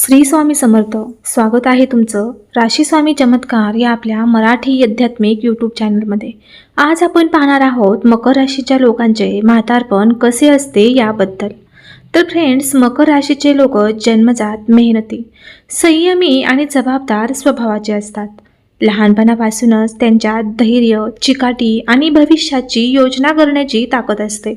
श्री स्वामी समर्थ. स्वागत आहे तुमचं राशी स्वामी चमत्कार या आपल्या मराठी आध्यात्मिक यूट्यूब चॅनलमध्ये आज आपण पाहणार आहोत मकर राशीच्या लोकांचे म्हातारपण कसे असते याबद्दल. तर फ्रेंड्स मकर राशीचे लोक जन्मजात मेहनती संयमी आणि जबाबदार स्वभावाचे असतात. लहानपणापासूनच त्यांच्यात धैर्य चिकाटी आणि भविष्याची योजना करण्याची ताकद असते.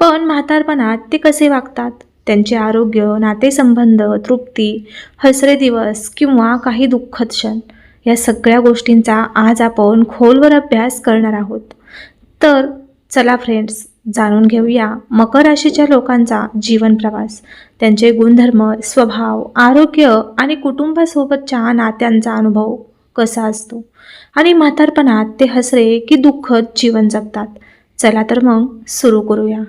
पण म्हातारपणात ते कसे वागतात? त्यांचे आरोग्य नातेसंबंध तृप्ती हसरे दिवस किंवा काही दुःखद क्षण या सगळ्या गोष्टींचा आज आपण खोलवर अभ्यास करणार आहोत. तर चला फ्रेंड्स जाणून घेऊया मकर राशीच्या लोकांचा जीवन प्रवास. त्यांचे गुणधर्म स्वभाव आरोग्य आणि कुटुंबासोबतच्या नात्यांचा अनुभव कसा असतो? आणि म्हातारपणात ते हसरे की दुःखद जीवन जगतात. चला तर मग सुरू करूया.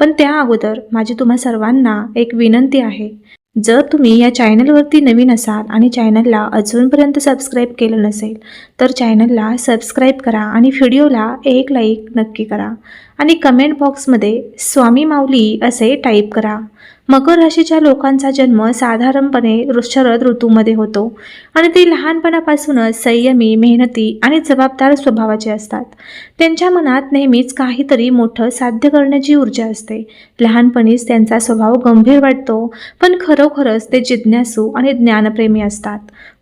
पण त्या अगोदर माझी तुम्हा सर्वांना एक विनंती आहे. जर तुम्ही या चॅनलवरती नवीन असाल आणि चॅनलला अजूनपर्यंत सबस्क्राईब केलं नसेल तर चॅनलला सबस्क्राईब करा आणि व्हिडिओला एक लाईक नक्की करा. आणि कमेंट बॉक्समध्ये स्वामी माऊली असे टाईप करा. मकर राशीच्या लोकांचा जन्म साधारणपणे ऋ- शरद ऋतूमध्ये होतो आणि ते लहानपणापासूनच संयमी मेहनती आणि जबाबदार स्वभावाचे असतात. त्यांच्या मनात नेहमीच काहीतरी मोठं साध्य करण्याची ऊर्जा असते. लहानपणीच त्यांचा स्वभाव गंभीर वाटतो पण खरोखरच ते जिज्ञासू आणि ज्ञानप्रेमी असतात.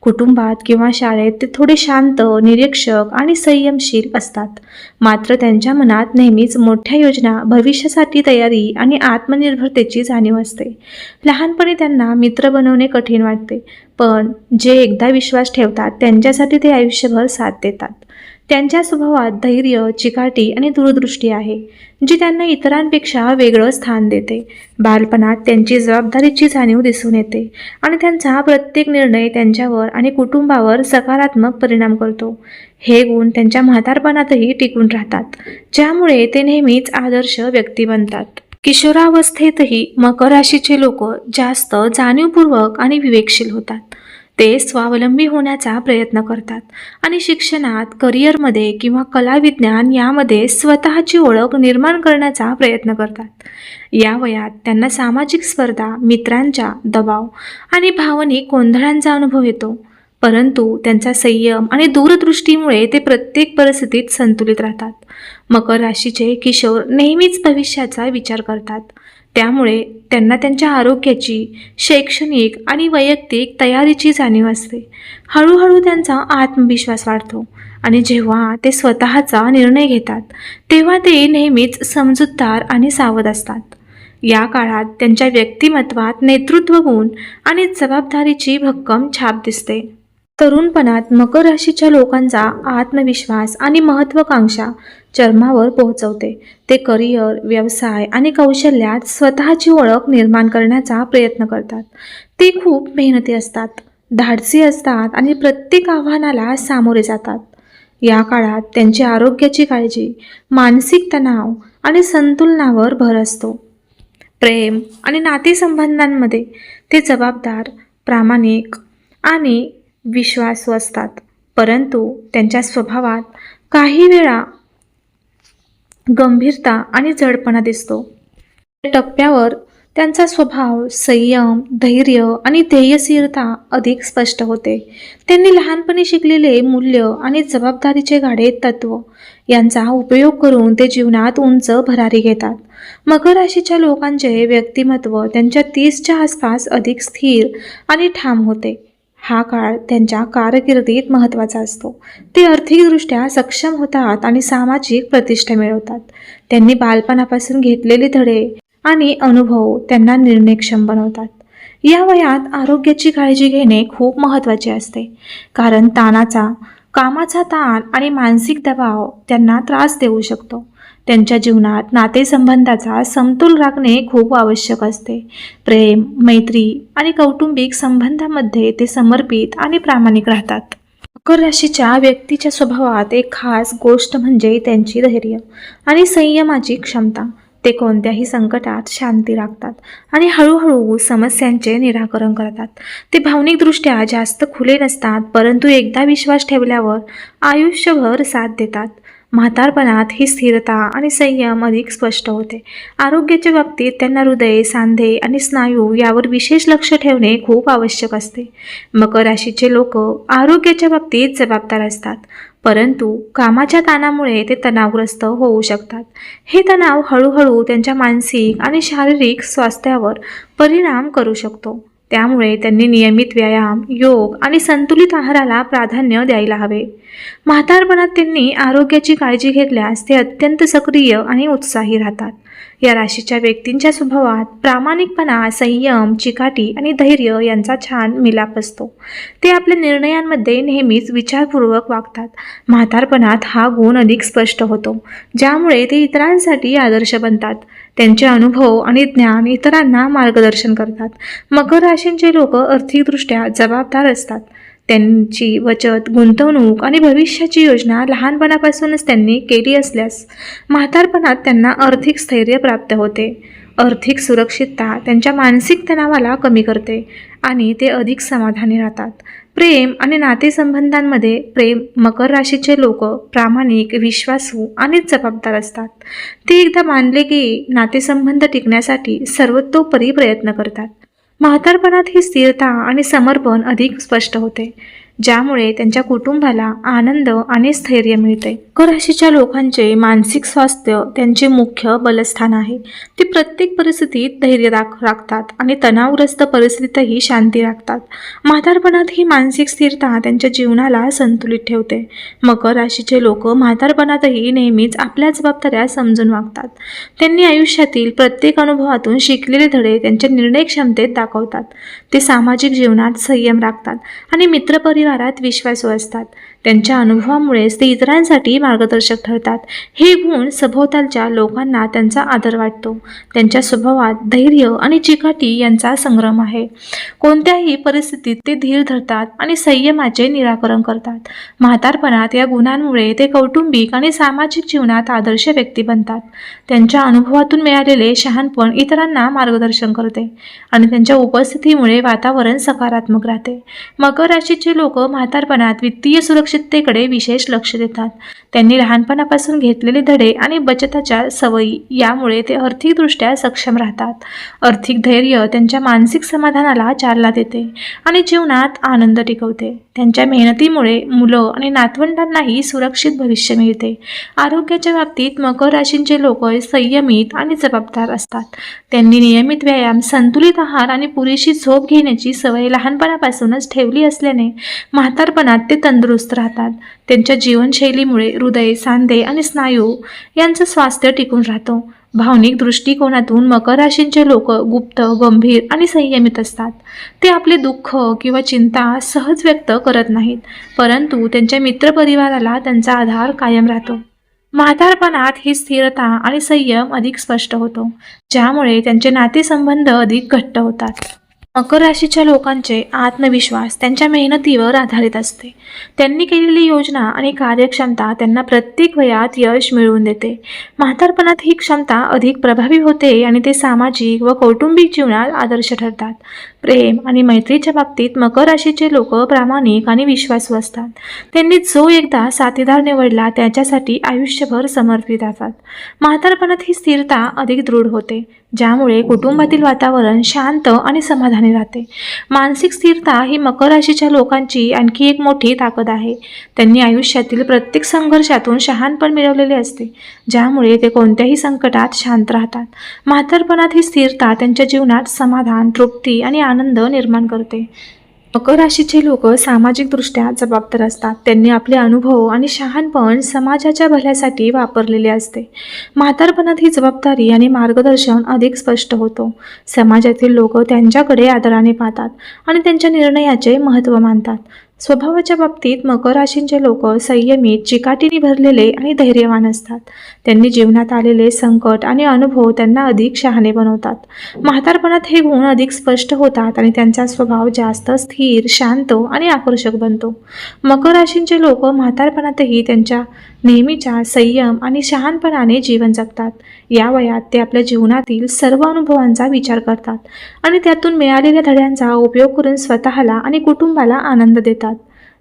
कुटुंबात किंवा शाळेत ते थोडे शांत निरीक्षक आणि संयमशील असतात. मात्र त्यांच्या मनात नेहमीच मोठ्या योजना भविष्यासाठी तयारी आणि आत्मनिर्भरतेची जाणीव असते. लहानपणी त्यांना मित्र बनवणे कठीण वाटते पण जे एकदा विश्वास ठेवतात त्यांच्यासाठी ते आयुष्यभर साथ देतात. त्यांच्या स्वभावात धैर्य चिकाटी आणि दूरदृष्टी आहे जी त्यांना इतरांपेक्षा वेगळं स्थान देते. बालपणात त्यांची जबाबदारीची जाणीव दिसून येते आणि त्यांचा प्रत्येक निर्णय त्यांच्यावर आणि कुटुंबावर सकारात्मक परिणाम करतो. हे गुण त्यांच्या म्हातारपणातही टिकून राहतात ज्यामुळे ते नेहमीच आदर्श व्यक्ती बनतात. किशोरावस्थेतही मकर राशीचे लोक जास्त जाणीवपूर्वक आणि विवेकशील होतात. ते स्वावलंबी होण्याचा प्रयत्न करतात आणि शिक्षणात करिअरमध्ये किंवा कला विज्ञान यामध्ये स्वतःची ओळख निर्माण करण्याचा प्रयत्न करतात. या वयात त्यांना सामाजिक स्पर्धा मित्रांच्या दबाव आणि भावनिक गोंधळांचा अनुभव येतो. परंतु त्यांचा संयम आणि दूरदृष्टीमुळे ते प्रत्येक परिस्थितीत संतुलित राहतात. मकर राशीचे किशोर नेहमीच भविष्याचा विचार करतात. त्यामुळे त्यांना त्यांच्या आरोग्याची शैक्षणिक आणि वैयक्तिक तयारीची जाणीव असते. हळूहळू त्यांचा आत्मविश्वास वाढतो आणि जेव्हा ते स्वतःचा निर्णय घेतात तेव्हा ते नेहमीच समजूतदार आणि सावध असतात. या काळात त्यांच्या व्यक्तिमत्वात नेतृत्व गुण आणि जबाबदारीची भक्कम छाप दिसते. तरुणपणात मकर राशीच्या लोकांचा आत्मविश्वास आणि महत्त्वाकांक्षा चर्मावर पोहोचवते. ते करिअर व्यवसाय आणि कौशल्यात स्वतःची ओळख निर्माण करण्याचा प्रयत्न करतात. ते खूप मेहनती असतात धाडसी असतात आणि प्रत्येक आव्हानाला सामोरे जातात. या काळात त्यांची आरोग्याची काळजी मानसिक तणाव आणि संतुलनावर भर असतो. प्रेम आणि नातेसंबंधांमध्ये ते जबाबदार प्रामाणिक आणि विश्वासू असतात. परंतु त्यांच्या स्वभावात काही वेळा गंभीरता आणि जडपणा दिसतो. टप्प्यावर त्यांचा स्वभाव संयम धैर्य आणि ध्येयशीलता अधिक स्पष्ट होते. त्यांनी लहानपणी शिकलेले मूल्य आणि जबाबदारीचे गाडे तत्व यांचा उपयोग करून ते जीवनात उंच भरारी घेतात. मकर राशीच्या लोकांचे व्यक्तिमत्व त्यांच्या तीसच्या आसपास अधिक स्थिर आणि ठाम होते. हा काळ त्यांच्या कारकिर्दीत महत्त्वाचा असतो. ते आर्थिकदृष्ट्या सक्षम होतात आणि सामाजिक प्रतिष्ठा मिळवतात. त्यांनी बालपणापासून घेतलेले धडे आणि अनुभव त्यांना निर्णयक्षम बनवतात. या वयात आरोग्याची काळजी घेणे खूप महत्त्वाचे असते. कारण ताणाचा कामाचा ताण आणि मानसिक दबाव त्यांना त्रास देऊ शकतो. त्यांच्या जीवनात नातेसंबंधाचा समतोल राखणे खूप आवश्यक असते. प्रेम मैत्री आणि कौटुंबिक संबंधामध्ये ते समर्पित आणि प्रामाणिक राहतात. मकर राशीच्या व्यक्तीच्या स्वभावात एक खास गोष्ट म्हणजे त्यांची धैर्य आणि संयमाची क्षमता. ते कोणत्याही संकटात शांती राखतात आणि हळूहळू समस्यांचे निराकरण करतात. ते भावनिकदृष्ट्या जास्त खुले नसतात परंतु एकदा विश्वास ठेवल्यावर आयुष्यभर साथ देतात. म्हातारपणात ही स्थिरता आणि संयम अधिक स्पष्ट होते. आरोग्याच्या बाबतीत त्यांना हृदय सांधे आणि स्नायू यावर विशेष लक्ष ठेवणे खूप आवश्यक असते. मकर राशीचे लोक आरोग्याच्या बाबतीत जबाबदार असतात परंतु कामाच्या ताणामुळे ते तणावग्रस्त होऊ शकतात. हे तणाव हळूहळू त्यांच्या मानसिक आणि शारीरिक स्वास्थ्यावर परिणाम करू शकतो. त्यामुळे त्यांनी नियमित व्यायाम योग आणि संतुलित आहाराला प्राधान्य द्यायला हवे. म्हातारपणात त्यांनी आरोग्याची काळजी घेतल्यास ते अत्यंत सक्रिय आणि उत्साही राहतात. या राशीच्या व्यक्तींच्या स्वभावात प्रामाणिकपणा संयम चिकाटी आणि धैर्य यांचा छान मिलाप असतो. ते आपल्या निर्णयांमध्ये नेहमीच विचारपूर्वक वागतात. म्हातारपणात हा गुण अधिक स्पष्ट होतो ज्यामुळे ते इतरांसाठी आदर्श बनतात. त्यांचे अनुभव आणि ज्ञान इतरांना मार्गदर्शन करतात. मकर राशींचे लोक आर्थिकदृष्ट्या जबाबदार असतात. त्यांची बचत गुंतवणूक आणि भविष्याची योजना लहानपणापासूनच त्यांनी केली असल्यास म्हातारपणात त्यांना आर्थिक स्थैर्य प्राप्त होते. आर्थिक सुरक्षितता त्यांच्या मानसिक तणावाला कमी करते आणि ते अधिक समाधानी राहतात. प्रेम आणि नातेसंबंधांमध्ये प्रेम मकर राशीचे लोक प्रामाणिक विश्वासू आणि जबाबदार असतात. ते एकदा मानले की नातेसंबंध टिकण्यासाठी सर्वतोपरी प्रयत्न करतात. म्हातारपणात ही स्थिरता आणि समर्पण अधिक स्पष्ट होते. ज्यामुळे त्यांच्या कुटुंबाला आनंद आणि स्थैर्य मिळते मकर राशीच्या लोकांचे मानसिक स्वास्थ्य त्यांचे मुख्य बलस्थान आहे. ते प्रत्येक परिस्थितीत धैर्य राख राखतात आणि तणावग्रस्त परिस्थितीतही शांती राखतात. म्हातारपणात ही मानसिक स्थिरता त्यांच्या जीवनाला संतुलित ठेवते. मकर राशीचे लोक म्हातारपणातही नेहमीच आपल्या जबाबदाऱ्या समजून वागतात. त्यांनी आयुष्यातील प्रत्येक अनुभवातून शिकलेले धडे त्यांच्या निर्णय क्षमतेत दाखवतात. ते सामाजिक जीवनात संयम राखतात आणि मित्रपरिवारात विश्वासू असतात. त्यांच्या अनुभवामुळेच ते इतरांसाठी मार्गदर्शक ठरतात. हे गुण सभोवतालच्या लोकांना त्यांचा आदर वाटतो. त्यांच्या स्वभावात धैर्य आणि चिकाटी यांचा संग्रम आहे. कोणत्याही परिस्थितीत ते धीर धरतात आणि संयमाचे निराकरण करतात. म्हातारपणात या गुणांमुळे ते कौटुंबिक आणि सामाजिक जीवनात आदर्श व्यक्ती बनतात. त्यांच्या अनुभवातून मिळालेले शहाणपण इतरांना मार्गदर्शन करते आणि त्यांच्या उपस्थितीमुळे वातावरण सकारात्मक राहते. मकर राशीचे लोक म्हातारपणात वित्तीय सुरक्षिततेकडे विशेष लक्ष देतात. त्यांनी लहानपणापासून घेतलेले धडे आणि बचताच्या सवयी यामुळे ते आर्थिकदृष्ट्या सक्षम राहतात. आर्थिक धैर्य त्यांच्या मानसिक समाधानाला चालना देते आणि जीवनात आनंद टिकवते. त्यांच्या मेहनतीमुळे मुलं आणि नातवंडांनाही सुरक्षित भविष्य मिळते. आरोग्याच्या बाबतीत मकर राशींचे लोक संयमित आणि जबाबदार असतात. त्यांनी नियमित व्यायाम संतुलित आहार आणि पुरेशी झोप घेण्याची सवय लहानपणापासूनच ठेवली असल्याने म्हातारपणात ते तंदुरुस्त राहतात. त्यांच्या जीवनशैलीमुळे हृदय सांधे आणि स्नायू यांचं स्वास्थ्य टिकून राहतो. भावनिक दृष्टिकोनातून मकर राशींचे लोक गुप्त गंभीर आणि संयमित असतात. ते आपले दुःख किंवा चिंता सहज व्यक्त करत नाहीत परंतु त्यांच्या मित्रपरिवाराला त्यांचा आधार कायम राहतो. म्हातारपणात ही स्थिरता आणि संयम अधिक स्पष्ट होतो ज्यामुळे त्यांचे नातेसंबंध अधिक घट्ट होतात. मकर राशीच्या लोकांचे आत्मविश्वास त्यांच्या मेहनतीवर आधारित असते. त्यांनी केलेली योजना आणि कार्यक्षमता त्यांना प्रत्येक वयात यश मिळवून देते. म्हातारपणात ही क्षमता अधिक प्रभावी होते आणि ते सामाजिक व कौटुंबिक जीवनात आदर्श ठरतात. प्रेम आणि मैत्रीच्या बाबतीत मकर राशीचे लोक प्रामाणिक आणि विश्वासू असतात. त्यांनी जो एकदा साथीदार निवडला त्याच्यासाठी आयुष्यभर समर्पित असतात म्हातारपणात ही स्थिरता अधिक दृढ होते ज्यामुळे कुटुंबातील वातावरण शांत आणि समाधानी राहते. मानसिक स्थिरता ही मकर राशीच्या लोकांची आणखी एक मोठी ताकद आहे. त्यांनी आयुष्यातील प्रत्येक संघर्षातून शहाणपण मिळवलेले असते ज्यामुळे ते कोणत्याही संकटात शांत राहतात. म्हातारपणात ही स्थिरता त्यांच्या जीवनात समाधान तृप्ती आणि आनंद आनंद निर्माण करते. मकर राशीचे लोक सामाजिकदृष्ट्या जबाबदार असतात. त्यांनी आपले अनुभव आणि शहाणपण समाजाच्या भल्यासाठी वापरलेले असते. म्हातारपणात ही जबाबदारी आणि मार्गदर्शन अधिक स्पष्ट होतो. समाजातील लोक त्यांच्याकडे आदराने पाहतात आणि त्यांच्या निर्णयाचे महत्त्व मानतात. स्वभावाच्या बाबतीत मकर राशींचे लोक संयमित चिकाटीने भरलेले आणि धैर्यवान असतात. त्यांनी जीवनात आलेले संकट आणि अनुभव त्यांना अधिक शहाणे बनवतात. म्हातारपणात हे गुण अधिक स्पष्ट होतात आणि त्यांचा स्वभाव जास्त स्थिर शांत आणि आकर्षक बनतो. मकर राशींचे लोक म्हातारपणातही त्यांच्या नेहमीच्या संयम आणि शहाणपणाने जीवन जगतात. या वयात ते आपल्या जीवनातील सर्व अनुभवांचा विचार करतात आणि त्यातून मिळालेल्या धड्यांचा उपयोग करून स्वतःला आणि कुटुंबाला आनंद देतात.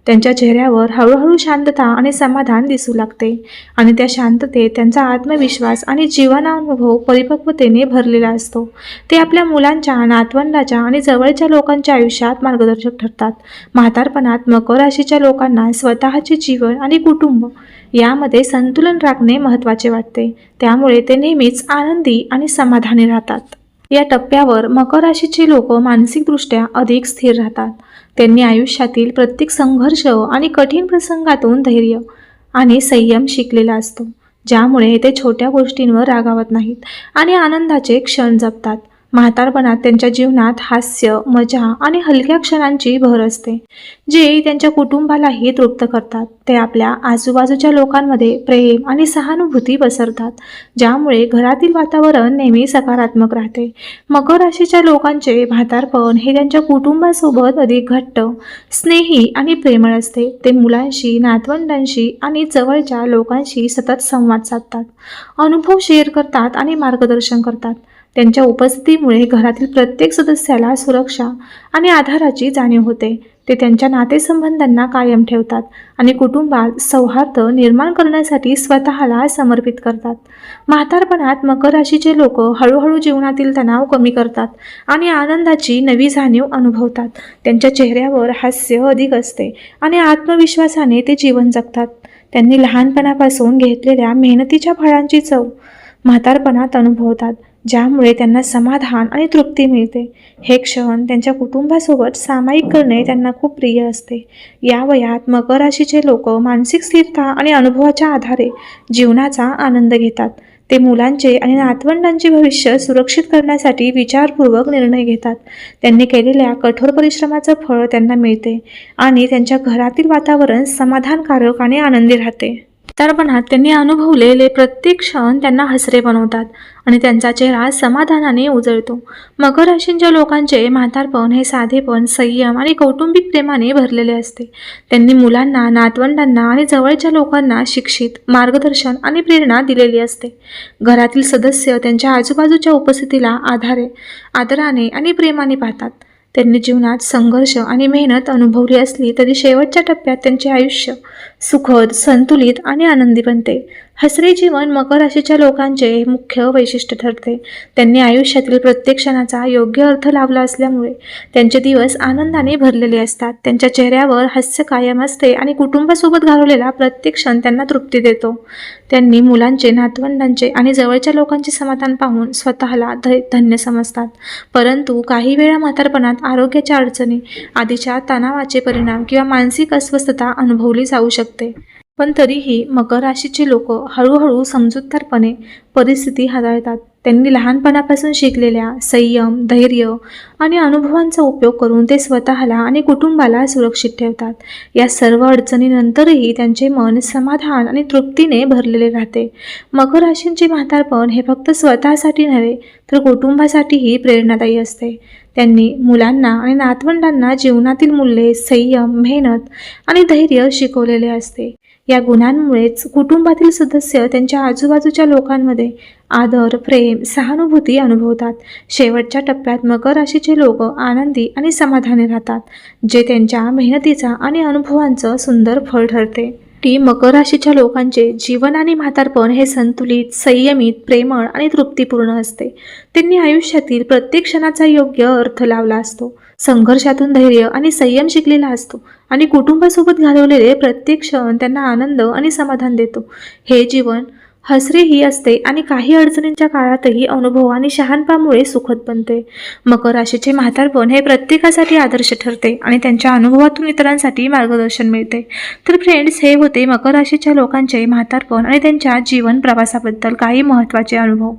त्यांच्या चेहऱ्यावर हळूहळू शांतता आणि समाधान दिसू लागते. आणि त्या शांततेत त्यांचा आत्मविश्वास आणि जीवनानुभव परिपक्वतेने भरलेला असतो. ते आपल्या मुलांच्या नातवंडाच्या आणि जवळच्या लोकांच्या आयुष्यात मार्गदर्शक ठरतात. म्हातारपणात मकर राशीच्या लोकांना स्वतःचे जीवन आणि कुटुंब यामध्ये संतुलन राखणे महत्त्वाचे वाटते. त्यामुळे ते नेहमीच आनंदी आणि समाधानी राहतात. या टप्प्यावर मकर राशीचे लोक मानसिकदृष्ट्या अधिक स्थिर राहतात. त्यांनी आयुष्यातील प्रत्येक संघर्ष आणि कठीण प्रसंगातून धैर्य आणि संयम शिकलेला असतो ज्यामुळे ते छोट्या गोष्टींवर रागावत नाहीत आणि आनंदाचे क्षण जपतात. म्हातारपणात त्यांच्या जीवनात हास्य मजा आणि हलक्या क्षणांची भर असते जे त्यांच्या कुटुंबालाही तृप्त करतात. ते आपल्या आजूबाजूच्या लोकांमध्ये प्रेम आणि सहानुभूती पसरतात ज्यामुळे घरातील वातावरण नेहमी सकारात्मक राहते. मकर राशीच्या लोकांचे म्हातारपण हे त्यांच्या कुटुंबासोबत अधिक घट्ट स्नेही आणि प्रेमळ असते. ते मुलांशी नातवंडांशी आणि जवळच्या लोकांशी सतत संवाद साधतात अनुभव शेअर करतात आणि मार्गदर्शन करतात. त्यांच्या उपस्थितीमुळे घरातील प्रत्येक सदस्याला सुरक्षा आणि आधाराची जाणीव होते. ते त्यांच्या नातेसंबंधांना कायम ठेवतात आणि कुटुंबात सौहार्द निर्माण करण्यासाठी स्वतःला समर्पित करतात. म्हातारपणात मकर राशीचे लोक हळूहळू जीवनातील तणाव कमी करतात आणि आनंदाची नवी जाणीव अनुभवतात. त्यांच्या चेहऱ्यावर हास्य अधिक असते आणि आत्मविश्वासाने ते जीवन जगतात. त्यांनी लहानपणापासून घेतलेल्या मेहनतीच्या फळांची चव म्हातारपणात अनुभवतात. ज्यामुळे त्यांना समाधान आणि तृप्ती मिळते. हे क्षण त्यांच्या कुटुंबासोबत सामायिक करणे त्यांना खूप प्रिय असते. या वयात मकर राशीचे लोक मानसिक स्थिरता आणि अनुभवाच्या आधारे जीवनाचा आनंद घेतात. ते मुलांचे आणि नातवंडांचे भविष्य सुरक्षित करण्यासाठी विचारपूर्वक निर्णय घेतात. त्यांनी केलेल्या कठोर परिश्रमाचं फळ त्यांना मिळते आणि त्यांच्या घरातील वातावरण समाधानकारक आणि आनंदी राहते. म्हातारपणात त्यांनी अनुभवलेले प्रत्येक क्षण त्यांना हसरे बनवतात आणि त्यांचा चेहरा समाधानाने उजळतो. मकर राशींच्या लोकांचे म्हातारपण हे साधेपण संयम आणि कौटुंबिक प्रेमाने भरलेले असते. त्यांनी मुलांना नातवंडांना आणि जवळच्या लोकांना शिक्षित मार्गदर्शन आणि प्रेरणा दिलेली असते. घरातील सदस्य त्यांच्या आजूबाजूच्या उपस्थितीला आधारे आदराने आणि प्रेमाने पाहतात. त्यांनी जीवनात संघर्ष आणि मेहनत अनुभवली असली तरी शेवटच्या टप्प्यात त्यांचे आयुष्य सुखद संतुलित आणि आनंदी बनते. हसरे जीवन मकर राशीच्या लोकांचे हे मुख्य वैशिष्ट्य ठरते. त्यांनी आयुष्यातील प्रत्येक क्षणाचा योग्य अर्थ लावला असल्यामुळे त्यांचे दिवस आनंदाने भरलेले असतात. त्यांच्या चेहऱ्यावर हास्य कायम असते आणि कुटुंबासोबत घालवलेला प्रत्येक क्षण त्यांना तृप्ती देतो. त्यांनी मुलांचे नातवंडांचे आणि जवळच्या लोकांचे समाधान पाहून स्वतःला ध धन्य समजतात. परंतु काही वेळा म्हातारपणात आरोग्याच्या अडचणी आधीच्या तणावाचे परिणाम किंवा मानसिक अस्वस्थता अनुभवली जाऊ शकते. शकते. पण तरीही मकर राशीचे लोक हळूहळू समजूतदारपणे परिस्थिती हाताळतात. त्यांनी लहानपणापासून शिकलेल्या संयम धैर्य आणि अनुभवांचा उपयोग करून ते स्वतःला आणि कुटुंबाला सुरक्षित ठेवतात. या सर्व अडचणीनंतरही त्यांचे मन समाधान आणि तृप्तीने भरलेले राहते. मकर राशींचे म्हातारपण हे फक्त स्वतःसाठी नव्हे तर कुटुंबासाठीही प्रेरणादायी असते. त्यांनी मुलांना आणि नातवंडांना जीवनातील मूल्ये संयम मेहनत आणि धैर्य शिकवलेले असते. या गुणांमुळेच कुटुंबातील सदस्य त्यांच्या आजूबाजूच्या लोकांमध्ये आदर प्रेम सहानुभूती अनुभवतात. शेवटच्या टप्प्यात मकर राशीचे लोक आनंदी आणि समाधानी राहतात जे त्यांच्या मेहनतीचा आणि अनुभवांचं सुंदर फळ ठरते. ती मकर राशीच्या लोकांचे जीवन आणि म्हातारपण हे संतुलित संयमित प्रेमळ आणि तृप्तीपूर्ण असते. त्यांनी आयुष्यातील प्रत्येक क्षणाचा योग्य अर्थ लावला असतो. संघर्षातून धैर्य आणि संयम शिकलेला असतो आणि कुटुंबासोबत घालवलेले प्रत्येक क्षण त्यांना आनंद आणि समाधान देतो. हे जीवन हसरेही असते आणि काही अडचणींच्या काळातही अनुभव आणि शहाणपामुळे सुखद बनते. मकर राशीचे म्हातारपण हे प्रत्येकासाठी आदर्श ठरते आणि त्यांच्या अनुभवातून इतरांसाठी मार्गदर्शन मिळते. तर फ्रेंड्स हे होते मकर राशीच्या लोकांचे म्हातारपण आणि त्यांच्या जीवन प्रवासाबद्दल काही महत्त्वाचे अनुभव.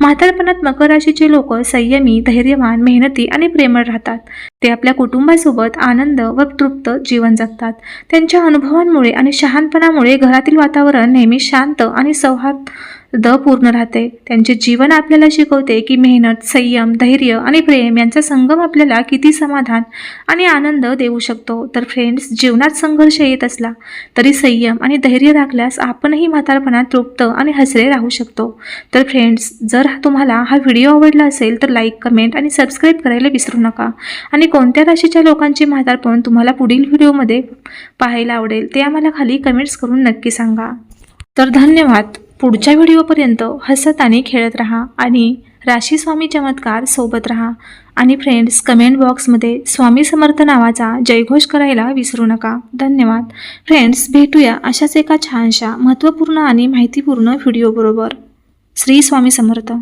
म्हातारपणात मकर राशीचे लोक संयमी धैर्यवान मेहनती आणि प्रेमळ राहतात. ते आपल्या कुटुंबासोबत आनंद व तृप्त जीवन जगतात. त्यांच्या अनुभवांमुळे आणि शहाणपणामुळे घरातील वातावरण नेहमी शांत आणि सौहार्द द पूर्ण राहते. त्यांचे जीवन आपल्याला शिकवते की मेहनत संयम धैर्य आणि प्रेम यांचा संगम आपल्याला किती समाधान आणि आनंद देऊ शकतो. तर फ्रेंड्स जीवनात संघर्ष येत असला तरी संयम आणि धैर्य राखल्यास आपणही म्हातारपणात तृप्त आणि हसरे राहू शकतो. तर फ्रेंड्स जर तुम्हाला हा व्हिडिओ आवडला असेल तर लाईक कमेंट आणि सबस्क्राईब करायला विसरू नका. आणि कोणत्या राशीच्या लोकांचे म्हातारपण तुम्हाला पुढील व्हिडिओमध्ये पाहायला आवडेल ते आम्हाला खाली कमेंट्स करून नक्की सांगा. तर धन्यवाद. पुढच्या व्हिडिओपर्यंत हसत आणि खेळत राहा आणि राशी स्वामी चमत्कार सोबत राहा. आणि फ्रेंड्स कमेंट बॉक्समध्ये स्वामी समर्थ नावाचा जयघोष करायला विसरू नका. धन्यवाद. फ्रेंड्स भेटूया अशाच एका छानशा महत्त्वपूर्ण आणि माहितीपूर्ण व्हिडिओबरोबर. श्री स्वामी समर्थ.